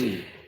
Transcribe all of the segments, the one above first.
Mm-hmm.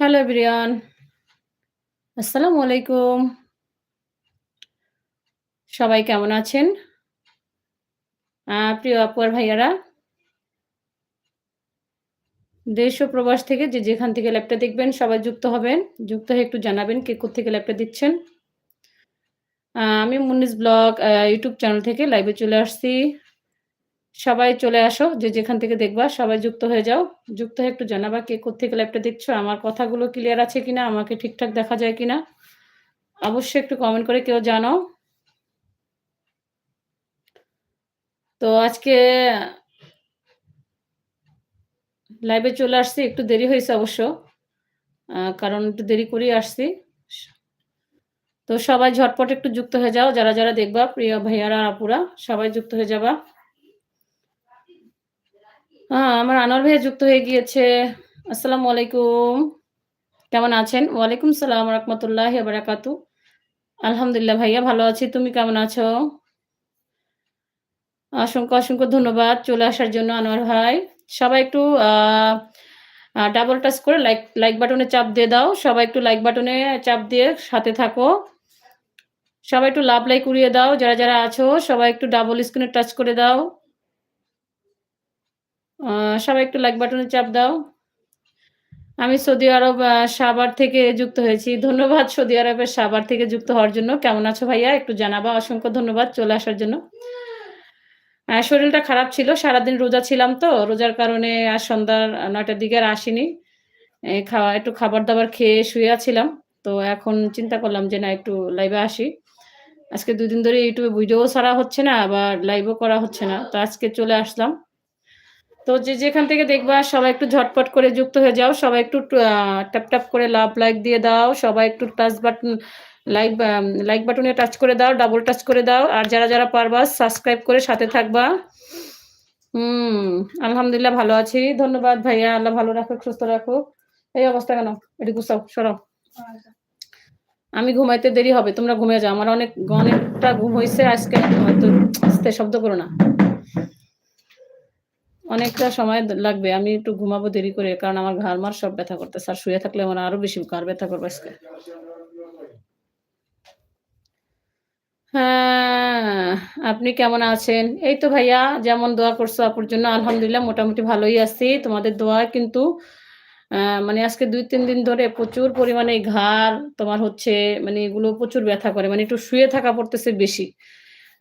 Hello everyone. আসসালামু আলাইকুম। সবাই কেমন আছেন? প্রিয় আপু আর ভাইয়ারা। দেশ ও প্রবাস থেকে যে যেখান থেকে লাইভটা দেখবেন, সবাই যুক্ত হবেন। যুক্ত হয়ে একটু জানাবেন কে কোত্থেকে লাইভটা দিচ্ছেন। আমি মুন্নিস ব্লগ ইউটিউব চ্যানেল থেকে লাইভে চলে আসছি। সবাই চলে আসো যে যেখান থেকে দেখবা সবাই যুক্ত হয়ে যাও। যুক্ত হয়ে একটু জানাবা কে কোত্থেকে লাইভটা দেখছ, আমার কথাগুলো ক্লিয়ার আছে কিনা, আমাকে ঠিকঠাক দেখা যায় কিনা? অবশ্যই একটু কমেন্ট করে কেউ জানাও। তো আজকে লাইভে চলে আসছি একটু দেরি হয়েছে অবশ্য। কারণ একটু দেরি করেই আসছি। তো সবাই ঝটপট একটু যুক্ত হয়ে যাও। যারা, যারা দেখবা প্রিয় ভাইয়ারা, আপুরা সবাই যুক্ত হয়ে যাবা। হ্যাঁ আমার আনোয়ার ভাইয়া যুক্ত হয়ে গিয়েছে। আসসালামু আলাইকুম। কেমন আছেন? ওয়ালাইকুম সালাম রাহমাতুল্লাহি বারাকাতু। আলহামদুলিল্লাহ ভাইয়া ভালো আছি। তুমি কেমন আছো? অসংখ্য, অসংখ্য ধন্যবাদ চলে আসার জন্য আনোয়ার ভাই। সবাই একটু ডাবল টাচ করে লাইক লাইক বাটনে চাপ দিয়ে দাও। সবাই একটু লাইক বাটনে চাপ দিয়ে সাথে থাকো। সবাই একটু লাভ লাইক করিয়ে দাও। যারা, যারা আছো সবাই একটু ডাবল স্ক্রিনে টাচ করে দাও। সবাই একটু লাইক বাটনে চাপ দাও। আমি সৌদি আরব আ সাভার থেকে যুক্ত হয়েছি। ধন্যবাদ সৌদি আরবের সাভার থেকে যুক্ত হওয়ার জন্য। কেমন আছো ভাইয়া? একটু জানাবা। অসংখ্য ধন্যবাদ চলে আসার জন্য। শরীরটা খারাপ ছিল। সারাদিন রোজা ছিলাম তো। রোজার কারণে আর সন্ধ্যার নয়টার দিকে আর আসিনি। খাওয়া একটু খাবার-দাবার খেয়ে শুয়ে আছিলাম। তো এখন চিন্তা করলাম যে না একটু লাইভে আসি। আজকে দুদিন ধরে ইউটিউবে ভিডিও ছাড়া হচ্ছে না, আবার লাইভও করা হচ্ছে না। তো আজকে চলে আসলাম। তো যে যেখান থেকে দেখবা সবাই একটু ঝটপট করে যুক্ত হয়ে যাও। সবাই একটু ট্যাপ, ট্যাপ করে লাভ লাইক দিয়ে দাও। সবাই একটু টাচ বাটন লাইক লাইক বাটনে টাচ করে দাও, ডাবল টাচ করে দাও। আর যারা, যারা পারবা সাবস্ক্রাইব করে সাথে থাকবা। হুম, আলহামদুলিল্লাহ ভালো আছি। ধন্যবাদ ভাইয়া। আল্লাহ ভালো রাখুক, সুস্থ রাখুক। এই অবস্থা কেন? এটি গুছাও, সরাও। আমি ঘুমাইতে দেরি হবে। তোমরা ঘুমিয়ে যাও। আমার অনেক অনেকটা ঘুম হইছে আজকে। হয়তো আস্তে শব্দ করো না। অনেকটা সময় লাগবে। আমি একটু ঘুমাবো দেরি করে। কারণ আমার ঘাড়-মাড় সব ব্যথা করতেছে। আর শুয়ে থাকলে আমার আরও বেশি ঘাড় ব্যথা করবে আজকে। হ্যাঁ, আপনি কেমন আছেন? এই তো ভাইয়া যেমন দোয়া করছ আপুর জন্য আলহামদুলিল্লাহ মোটামুটি ভালোই আছি। তোমাদের দোয়ায় কিন্তু মানে আজকে ২-৩ দিন ধরে প্রচুর পরিমাণে ঘাড় তোমার হচ্ছে মানে এগুলো প্রচুর ব্যথা করে। মানে একটু শুয়ে থাকা পড়তেছে বেশি।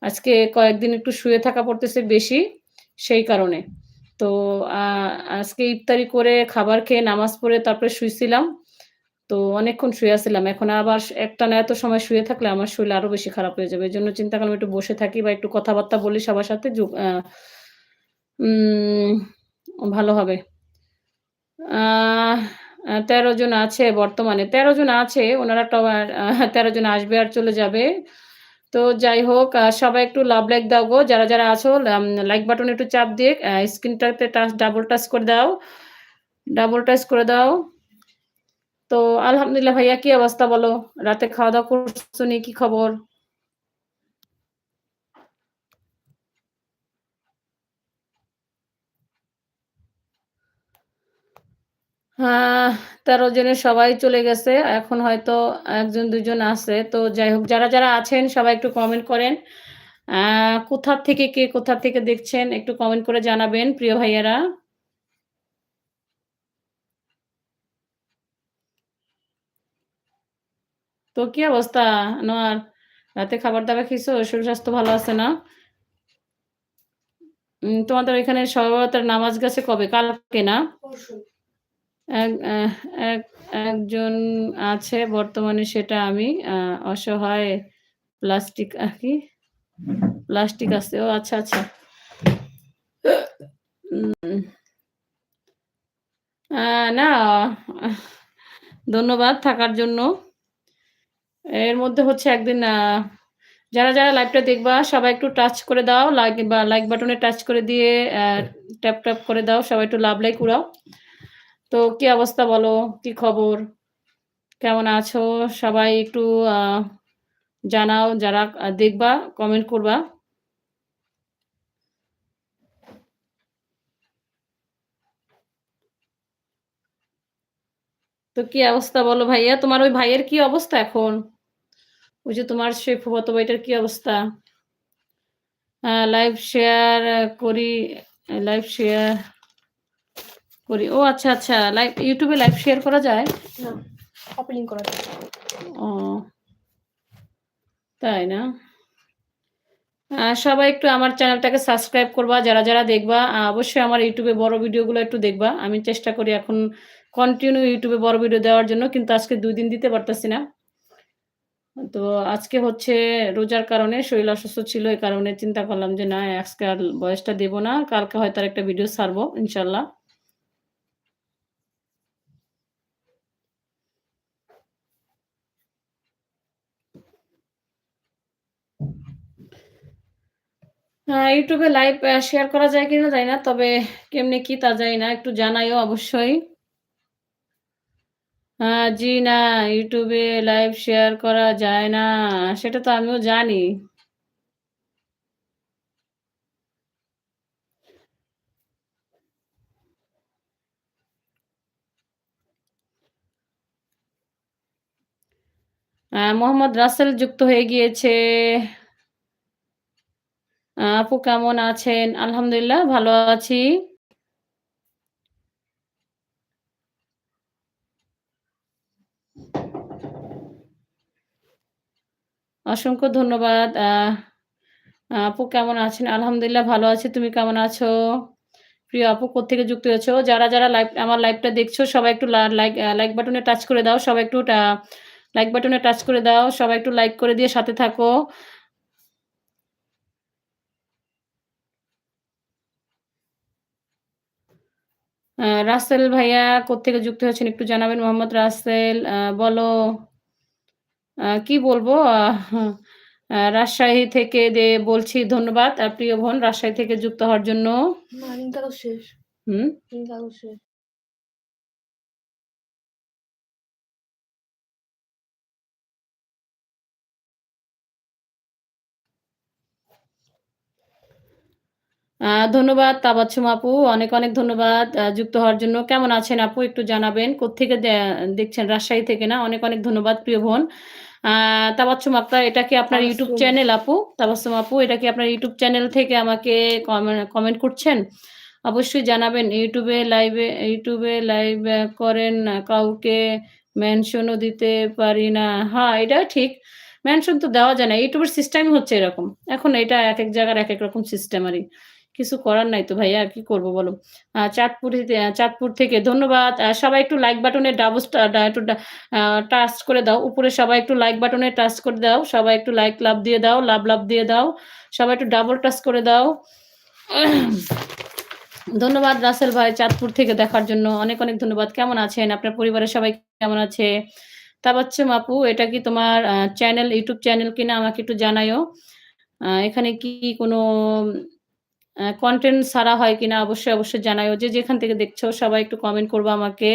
আজকে কয়েকদিন একটু শুয়ে থাকা পড়তেছে বেশি, সেই কারণে। তো আজকে ইফতারি করে খাবার খেয়ে নামাজ পড়ে তারপরে শুয়েছিলাম তো অনেকক্ষণ শুয়ে আছিলাম। এখন আবার একটা না এত সময় শুয়ে থাকলে আমার শরীর আরও বেশি খারাপ হয়ে যাবে। এই জন্য চিন্তা করলাম একটু বসে থাকি বা একটু কথাবার্তা বলি সবার সাথে ভালো হবে। ১৩ জন আছে বর্তমানে। ১৩ জন আছে। ওনারা তো আর আ ১৩ জন আসবে আর চলে যাবে। তো যাই হোক সবাই একটু লাভ লাইক দাও গো। যারা, যারা আছো লাইক বাটনে একটু চাপ দিয়ে স্ক্রিনটাতে টাচ ডাবল টাচ করে দাও। ডাবল টাচ করে দাও। তো আলহামদুলিল্লাহ ভাইয়া কি অবস্থা বলো? রাতে খাওয়া-দাওয়া করছ নি? কি খবর? ১৩ জনের সবাই চলে গেছে। এখন হয়তো একজন দুজন আছে। তো যাই হোক যারা, যারা আছেন সবাই একটু কমেন্ট করেন। কোথা থেকে কে কোথা থেকে দেখছেন একটু কমেন্ট করে জানাবেন প্রিয় ভাইয়ারা। তো কি অবস্থা আনোয়ার? রাতে খাবার-দাবার খেয়েছো? শরীর স্বাস্থ্য ভালো আছে না? তোমাদের ওইখানে শবে নামাজ গেছে কবে? কালকে না? পরশু। এক এহ এক একজন আছে বর্তমানে সেটা আমি অসহায় প্লাস্টিক কি? প্লাস্টিক আছে। ও আচ্ছা, আচ্ছা। না ধন্যবাদ থাকার জন্য। এর মধ্যে হচ্ছে একদিন যারা, যারা লাইভটা দেখবা সবাই একটু টাচ করে দাও। লাইক বা লাইক বাটনে টাচ করে দিয়ে ট্যাপ, ট্যাপ করে দাও। সবাই একটু লাভ লাইক উড়াও। তো কি অবস্থা বলো? কি খবর? কেমন আছো? সবাই একটু জানাও যারা দেখবা, কমেন্ট করবা। তো কি অবস্থা বলো ভাইয়া? তোমার ওই ভাইয়ের কি অবস্থা এখন? ওই যে তোমার সেই ফুফাতো ভাইটার কি অবস্থা? লাইভ শেয়ার করি, লাইভ শেয়ার করি। ও আচ্ছা, আচ্ছা। লাইভ ইউটিউবে লাইভ শেয়ার করা যায়? না, কপি লিংক করা যায়। ও। তাই না? সবাই একটু আমার চ্যানেলটাকে সাবস্ক্রাইব করবা। যারা, যারা দেখবা অবশ্যই আমার ইউটিউবে বড় ভিডিওগুলো একটু দেখবা। আমি চেষ্টা করি এখন কন্টিনিউ ইউটিউবে বড় ভিডিও দেওয়ার জন্য। কিন্তু আজকে ২ দিন দিতে পারতেছি না। তো আজকে হচ্ছে রোজার কারণে শরীর অসুস্থ ছিল। এই কারণে চিন্তা করলাম যে না আজকে আর বয়সটা দেব না। কালকে হয়তো আর একটা ভিডিও ছাড়বো ইনশাআল্লাহ। YouTube লাইভ শেয়ার করা যায় কিনা জানি না। তবে কেমনে কি তা জানি না। একটু জানাইও অবশ্যই। জি না, ইউটিউবে লাইভ শেয়ার করা যায় না। সেটা তো আমিও জানি। মোহাম্মদ রাসেল যুক্ত হয়ে গিয়েছে। আপু কেমন আছেন? আলহামদুলিল্লাহ ভালো আছি। অসংখ্য ধন্যবাদ। আপু কেমন আছেন? আলহামদুলিল্লাহ ভালো আছি। তুমি কেমন আছো? প্রিয় আপু কোত্থেকে যুক্ত হয়েছো? যারা, যারা লাইভ আমার লাইভটা দেখছ সবাই একটু লাইক লাইক বাটনে টাচ করে দাও। সবাই একটু লাইক বাটনে টাচ করে দাও। সবাই একটু লাইক করে দিয়ে সাথে থাকো। রাসেল ভাইয়া কোথেকে যুক্ত হয়েছেন একটু জানাবেন। মোহাম্মদ রাসেল বলো। কি বলব? রাজশাহী থেকে দে বলছি ধন্যবাদ। আর প্রিয় বোন রাজশাহী থেকে যুক্ত হওয়ার জন্য। হুম? ধন্যবাদ তাবাচ্ছুম আপু। অনেক, অনেক ধন্যবাদ যুক্ত হওয়ার জন্য। কেমন আছেন আপু একটু জানাবেন। কোত্থেকে দে দেখছেন? রাজশাহী থেকে না? অনেক, অনেক ধন্যবাদ প্রিয় বোন। তাবাচ্ছুম আক্তার এটা কি আপনার তাবাস্সুম। চ্যানেল আপু? তাবাচ্ছুম আপু এটা কি আপনার YouTube চ্যানেল থেকে আমাকে কমে কমেন্ট করছেন? অবশ্যই জানাবেন। এ লাইভে এ লাইভ করেন কাউকে মেনশনও দিতে পারি না। হ্যাঁ, এটাও ঠিক। মেনশন তো দেওয়া যায় না। এর সিস্টেমই হচ্ছে এরকম। এখন এটা একেক জায়গার একেক রকম সিস্টেম আরই। কিছু করার নাই তো ভাইয়া কি করব বলো? আ চাঁদপুর থেকে ধন্যবাদ। সবাই একটু লাইক বাটনে ডাবল একটু টাচ করে দাও। উপরে সবাই একটু লাইক বাটনে টাচ করে দাও। সবাই একটু লাইক লাভ দিয়ে দাও, লাভ, লাভ দিয়ে দাও। সবাই একটু ডাবল টাচ করে দাও। ধন্যবাদ রাসেল ভাই চাঁদপুর থেকে দেখার জন্য। অনেক, অনেক ধন্যবাদ। কেমন আছেন? আপনার পরিবারের সবাই কেমন আছে? তাবাচ্ছুম আপু এটা কি তোমার চ্যানেল ইউটিউব চ্যানেল কিনা আমাকে একটু জানাইও। এখানে কি কোনো কনটেন্ট ছাড়া হয় কিনা অবশ্যই, অবশ্যই জানাইও। যে যেখান থেকে দেখছ সবাই একটু কমেন্ট করব আমাকে।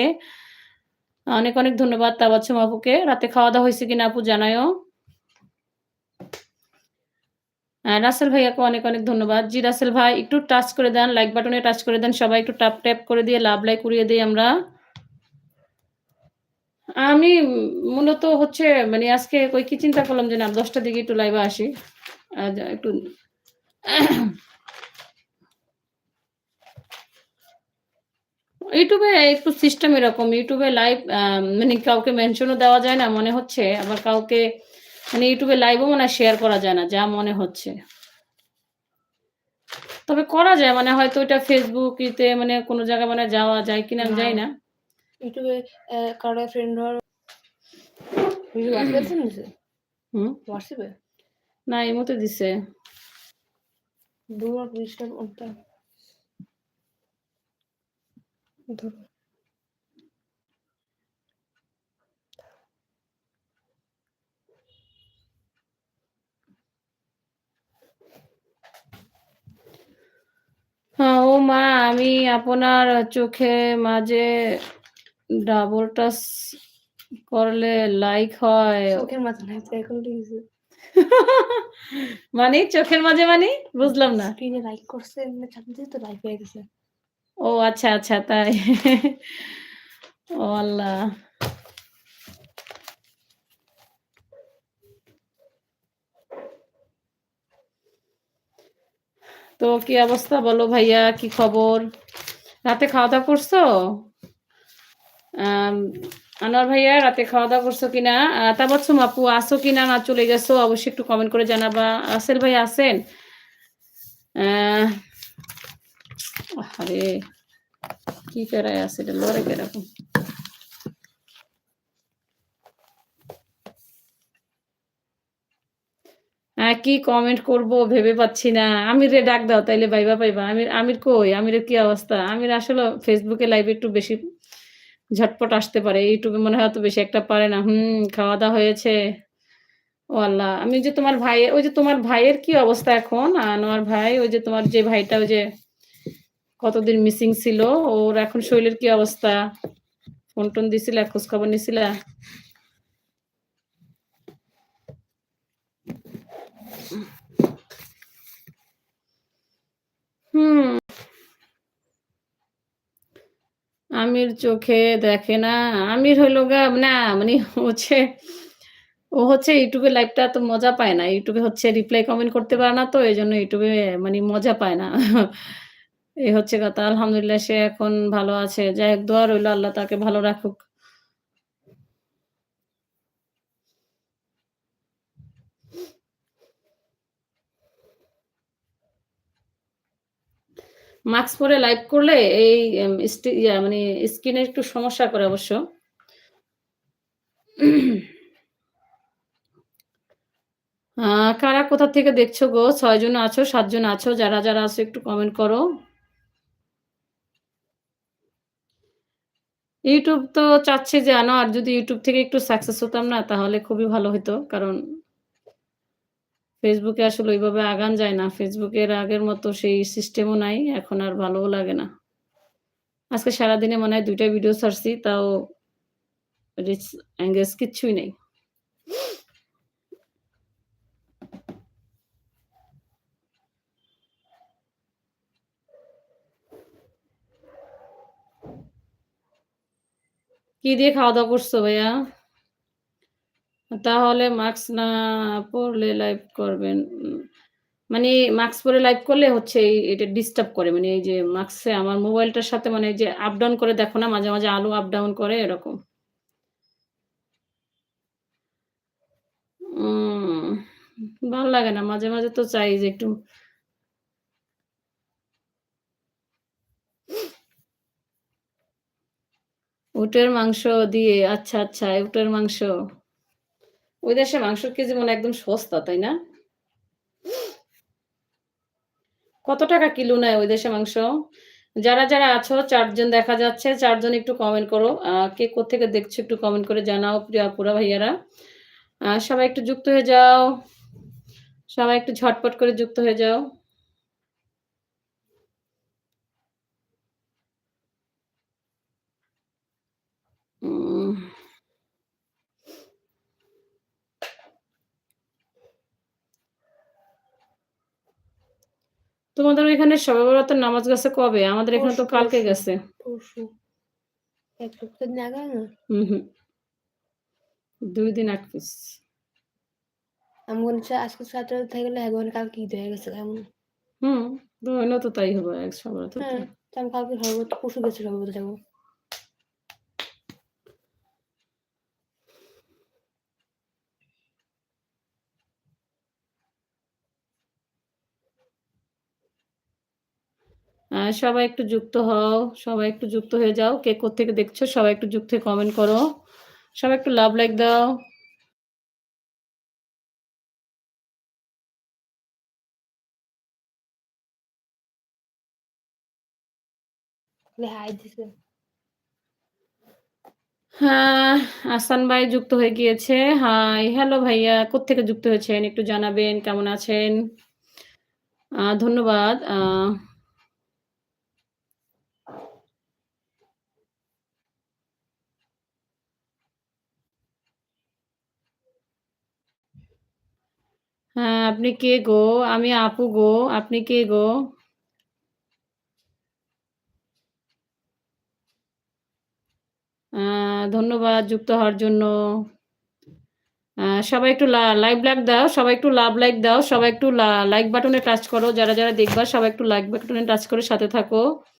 অনেক, অনেক ধন্যবাদ তাবাচ্ছুম আপুকে। রাতে খাওয়া-দাওয়া হইছে কিনা আপু জানায়ও। আ রাসেল ভাইয়াকে অনেক, অনেক ধন্যবাদ। জি রাসেল ভাই একটু টাচ করে দেন, লাইক বাটনে টাচ করে দেন। সবাই একটু টাপ ট্যাপ করে দিয়ে লাভ লাইক করিয়ে দিই আমরা। আমি মূলত হচ্ছে মানে আজকে কই কি চিন্তা করলাম যে না দশটার দিকে একটু লাইভে আসি। একটু এ একটু সিস্টেম এরকম। ইউটিউবে লাইভ মানে কাউকে মেনশনও দেওয়া যায় না মনে হচ্ছে। আবার কাউকে মানে ইউটিউবে লাইভও মনে শেয়ার করা যায় না, যা মনে হচ্ছে। তবে করা যায় মানে হয়তো ওইটা Facebook ইতে মানে কোনো জায়গায় মানে যাওয়া যায় কিনা আমি না। এ কারও ফ্রেন্ড দিছে? হুম? এ? না ইমোতে দিছে। Do not ধরো। হ্যাঁ, ও মা আমি আপনার চোখে মাঝে ডাবল টাচ করলে লাইক হয়। চোখের মাঝে। মানে চোখের মাঝে মানে? বুঝলাম না। স্ক্রিনে লাইক করছে এমনি চাপ দিছে তো লাইক হয়ে গেছে। ও আচ্ছা, আচ্ছা তাই। ও আল্লাহ! তো কি অবস্থা বলো ভাইয়া কি খবর? রাতে খাওয়া-দাওয়া করছ? আম আনোয়ার ভাইয়া রাতে খাওয়া-দাওয়া করছ কিনা? তাবাচ্ছুম আপু আছো কিনা না চলে গেছো? অবশ্যই একটু কমেন্ট করে জানাবা। রাসেল ভাই আছেন? অ্যা আহারে! কি প্যারায় আছে এটা লড়ে কীরকম? কি কমেন্ট করব ভেবে পাচ্ছি না। আমিরে ডাক দাও তাইলে ভাইবা পাইবা। আমির আমির কই? আমিরের কি অবস্থা? আমির আসলে ফেসবুকে লাইভে একটু বেশি ঝটপট আসতে পারে। ইউটিউবে মনে হয় অত বেশি একটা পারে না। হুম, খাওয়া-দাওয়া হয়েছে। ও আল্লাহ! আমি যে তোমার ভাইয়ের ওই যে তোমার ভাইয়ের কি অবস্থা এখন? আনোয়ার ভাই ওই যে তোমার যে ভাইটা ওই যে কতদিন মিসিং ছিল, ওর এখন শরীরের কি অবস্থা? ফোন-টোন দিছিলা? খোঁজ খবর নিছিলা? হুম। আমির চোখে দেখে না। আমির হইল গা না মানে হচ্ছে ও হচ্ছে এ লাইভটা এত মজা পায় না। এ হচ্ছে রিপ্লাই কমেন্ট করতে পারে না তো এজন্য জন্য এ মানে মজা পায় না। এই হচ্ছে কথা। আলহামদুলিল্লাহ সে এখন ভালো আছে। যাই হোক দোয়া রইল আল্লাহ তাকে ভালো রাখুক। মাস্ক পরে লাইভ করলে এই মানে স্কিন একটু সমস্যা করে অবশ্য। কারা কোথা থেকে দেখছ গো? ৬ জন আছো, সাতজন আছো। যারা, যারা আছো একটু কমেন্ট করো। YouTube তো চাচ্ছে যে আনো আর যদি ইউটিউব থেকে একটু সাকসেস হতাম না, তাহলে খুবই ভালো হতো কারণ ফেসবুকে আসলে ওইভাবে আগান যায় না। ফেসবুকের আগের মতো সেই সিস্টেমও নাই। এখন আর ভালোও লাগে না। আজকে সারাদিনে মনে হয় দুইটা ভিডিও ছাড়ছি, তাও রিচ এঙ্গেজ কিচ্ছুই নেই। কি দিয়ে খাওয়া-দাওয়া করছ ভাইয়া? তাহলে মাস্ক না পরলে লাইভ করবেন। মানে মাস্ক পরে লাইভ করলে হচ্ছে এটা ডিস্টার্ব করে। মানে এই যে মাস্কে আমার মোবাইলটার সাথে মানে যে আপ ডাউন করে দেখো না মাঝে, মাঝে আলো আপ ডাউন করে এরকম। ভালো লাগে না। মাঝে, মাঝে তো চাই যে একটু উটের মাংস দিয়ে আচ্ছা, আচ্ছা উটের মাংস। ওই দেশে মাংসের কেজি মনে একদম সস্তা, তাই না? কত টাকা কিলো নেয় ওই দেশে মাংস? যারা, যারা আছো চারজন দেখা যাচ্ছে। চারজন একটু কমেন্ট করো। কে কোত্থেকে দেখছ একটু কমেন্ট করে জানাও প্রিয়া পুরা ভাইয়ারা। সবাই একটু যুক্ত হয়ে যাও। সবাই একটু ঝটপট করে যুক্ত হয়ে যাও। তোমাদের ওইখানে সবে নামাজ গেছে কবে? আমাদের এখানে তো কালকে। গেছে। পরশু। ১ সপ্তাহ দিন আগে না? হুম, হুম। ২ দিন আগ পিস। আমি বলছি আজকে সাতটা থেকে গেলে হ্যাঁ কালকে ঈদ হয়ে গেছে এমন। হুম, তো তো তাই হবে এক হ্যাঁ, তো। আমি কালকে হবে পশু পরশু গেছি শবে যাব। সবাই একটু যুক্ত হও। সবাই একটু যুক্ত হয়ে যাও। কে কোত্থেকে দেখছ সবাই একটু যুক্ত হয়ে কমেন্ট করো। সবাই একটু লাভ লাইক দাও। হ্যাঁ, আহসান ভাই যুক্ত হয়ে গিয়েছে। হাই, হ্যালো ভাইয়া কোত্থেকে যুক্ত হয়েছেন একটু জানাবেন কেমন আছেন? ধন্যবাদ। আ হ্যাঁ, আপনি কে গো? আমি আপু গো। আপনি কে গো? ধন্যবাদ যুক্ত হওয়ার জন্য। সবাই একটু লাইভ লাইক দাও। সবাই একটু লাভ লাইক দাও। সবাই একটু লাইক বাটনে টাচ করো। যারা, যারা দেখবা সবাই একটু লাইক বাটনে টাচ করে সাথে থাকো।